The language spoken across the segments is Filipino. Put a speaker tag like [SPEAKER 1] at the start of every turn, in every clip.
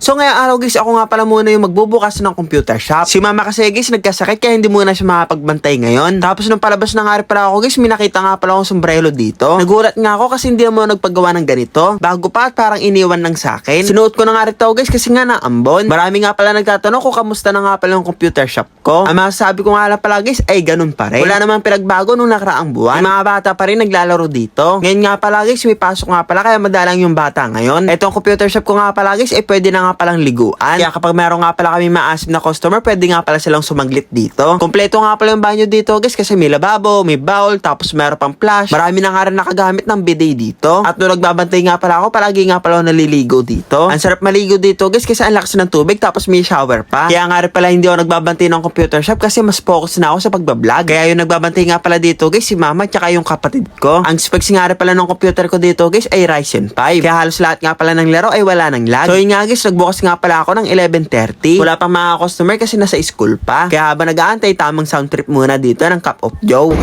[SPEAKER 1] So ngayong araw guys, ako nga pala muna yung magbubukas ng computer shop. Si mama kasi guys, nagkasakit kaya hindi muna siya makapagbantay ngayon. Tapos nung palabas na nga rin pala ako guys, may nakita nga pala akong sombrero dito. Nagulat nga ako kasi hindi mo nagpagawa ng ganito. Bago pa at parang iniwan lang sa akin. Sinuot ko na nga rin guys kasi nga naambon. Marami nga pala nagtatanong kung kamusta na nga pala yung computer shop ko. Ang masasabi ko nga lang pala guys ay ganun pa rin. Wala namang pinagbago nung nakaraang buwan. May mga bata pa rin naglalaro dito. Ngayon nga pala guys, may pasok nga pala kaya madalang yung bata ngayon. Etong computer shop ko nga pala guys, eh pwede na nga palang liguan. Kaya kapag meron nga pala kami maasim na customer, pwede nga pala silang sumaglit dito. Kompleto nga pala yung banyo dito guys kasi may lababo, may bowl, tapos meron pang flash. Marami na nga rin nakagamit ng bidet dito. At nung nagbabantay nga pala ako, palagi nga pala ako naliligo dito. Ang sarap maligo dito guys kasi ang lakas ng tubig tapos may shower pa. Kaya nga rin pala hindi ako nagbabantay ng computer shop kasi mas focus na ako sa pagbablog. Kaya yung nagbabantay nga pala dito guys, si mama at saka yung kapatid ko. Ang specs nga rin pala ng computer ko dito guys ay Ryzen 5. Kaya halos lahat nga pala ng laro ay wala ng lag. So yun nga guys, nagbukas nga pala ako ng 11.30. Wala pang mga customer kasi nasa school pa. Kaya habang nag-aantay, tamang sound trip muna dito ng Cup of Joe.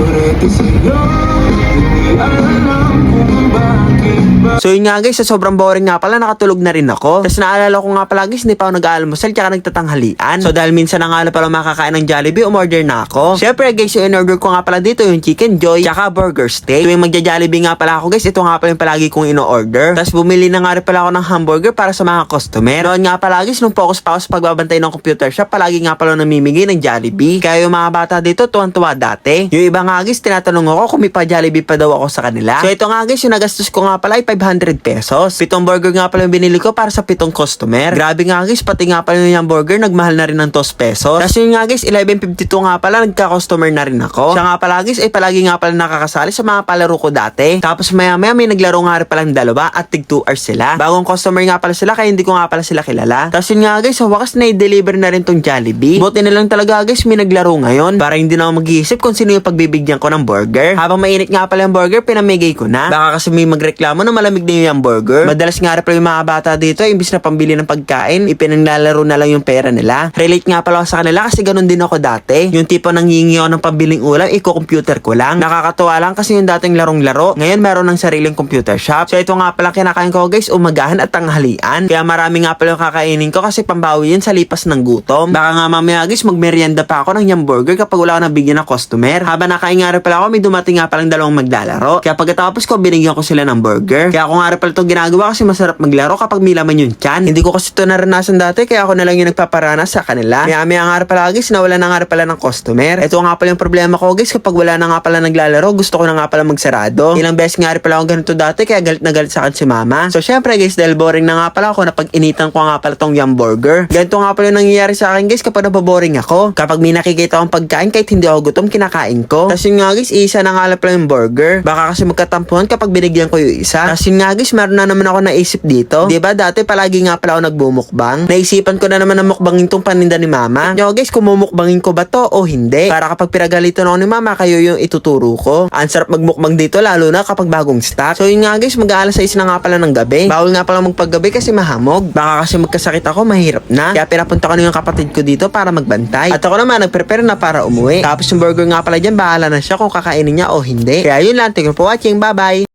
[SPEAKER 1] So yun nga guys, sa sobrang boring nga pala, nakatulog na rin ako. Tapos naalala ko nga pala guys, hindi pa ako nag-aalmusal tsaka nagtatanghalian. So dahil minsan na nga pala makakain ng Jollibee, umorder na ako. Syempre guys, yung in-order ko nga pala dito, yung chicken joy, tsaka burger steak. Tuwing magja-Jollibee nga pala ako guys, ito nga pala yung palagi kong ino-order. Tapos bumili na nga rin pala ako ng hamburger para sa mga customer. Noon nga pala guys, nung focus pa ako sa pagbabantay ng computer shop, palagi nga pala namimigay ng Jollibee. Kaya yung mga bata dito, tuwan-tuwa dati. Yung iba nga guys, tinatanong ako kung may pa Jollibee pa daw ako sa kanila. So ito nga guys, yung nagastos ko nga pala ay 500 pesos. Pitong burger nga pala yung binili ko para sa pitong customer. Grabe nga guys, pati nga pala yung burger, nagmahal na rin ng 2 pesos. Tapos yun nga guys, 11.52 nga pala, nagka-customer na rin ako. Siya nga pala guys, ay palagi nga pala nakakasali sa mga palaro ko dati. Tapos maya maya may naglaro nga rin palang dalawa at tig 2 hours sila. Bagong customer nga pala sila, kaya hindi ko nga pala sila kilala. Tapos yun nga guys, sa wakas na i-deliver na rin tong Jollibee. Buti na lang talaga guys, may naglaro ngayon. Para hindi na ako mag-iisip kung sino yung pagbibigyan ko ng burger. Habang mainit nga pala yung burger, pinamigay ko na. Baka kasi may magreklamo na malamig na yung burger. Madalas nga pala yung mga bata dito, imbis na pambili ng pagkain, ipinanglalaro na lang yung pera nila. Relate nga pala ako sa kanila kasi ganun din ako dati. Yung tipo nang hihingi ako ng pambiling ulam, iko-computer ko lang. Nakakatuwa lang kasi yung dating larong-laro, ngayon meron ng sariling computer shop. So ito nga pala kinakain ko guys, umagahan at tanghalian. Kaya marami nga pala yung kakainin ko kasi pambawi yun sa lipas ng gutom. Baka nga mamaya guys, magmerienda pa ako ng hamburger kapag wala ako nabigyan ng customer. Habang nakain nga pala ako, may dumating nga palang dalawang maglalaro. Kaya pagkatapos ko, binigyan ko sila ng burger. Kaya ako nga pala ito ginagawa kasi masarap maglaro kapag may laman yung chan. Hindi ko kasi ito naranasan dati, kaya ako na lang yung nagpaparana sa kanila. Maya maya nga rin pala guys, nawala na nga pala ng customer. Ito nga pala yung problema ko guys, kapag wala na nga pala naglalaro, gusto ko na nga pala magsarado. Ilang beses nga pala ako ganito dati, kaya galit na galit sa akin si mama. So syempre guys, dahil boring na nga pala ako, napag-initan ko nga pala tong yum burger. Ganito nga pala yung nangyayari sa akin guys kapag nababoring ako. Kapag may nakikita akong pagkain, kahit hindi ako gutom, kinakain ko. Tapos yun nga guys, isa na nga pala yung burger. Baka kasi magkatampuhan kapag binigyan ko yung isa. Tapos yun nga guys, meron na naman ako naisip dito. 'Di ba Dati palagi nga pala ako nagbumukbang. Naisipan ko na naman na mukbangin tong paninda ni mama. Yo guys, kung mumukbangin ko ba to o hindi? Para kapag pinagalitan ako ni mama, kayo yung ituturo ko. Ang sarap magmukbang dito, lalo na kapag bagong stock. So yun nga guys, mag-aalas 6 na nga pala ng gabi. Bawal nga pala magpaggabi kasi mahamog. Baka kasi magkasakit ako, mahirap na. Kaya pinapunta ko na yung kapatid ko dito para magbantay. At ako naman, nagprepare na para umuwi. Tapos yung burger nga pala dyan, bahala na siya kung kakainin niya o hindi. Kaya yun lang, thank you for watching, bye bye!